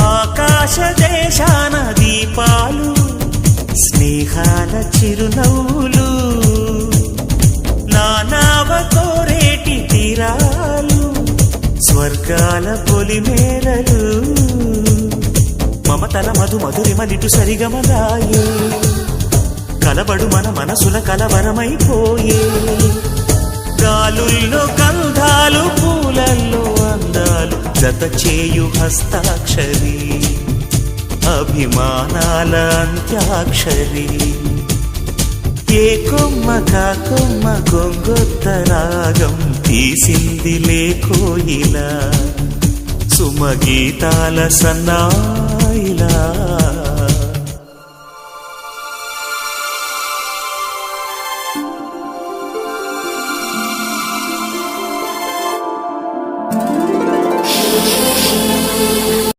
ఆకాశ దేశాన దీపాలు స్నేహాల చిరునవ్వులు నానావ కోరేటి తీరాలు స్వర్గాల పొలిమేరలు. మమతల మధు మధురిమలిటు సరిగమలాయే కలబడు మన మనసుల కలవరమైపోయే. జత చేయు హస్తాక్షరి అభిమానాల అంత్యాక్షరి. ఏ కొమ్మ కా కొమ్మ గొంగొత్త రాగం తీసింది లేకోయిలా సుమగీతాల సన్నాయిలా.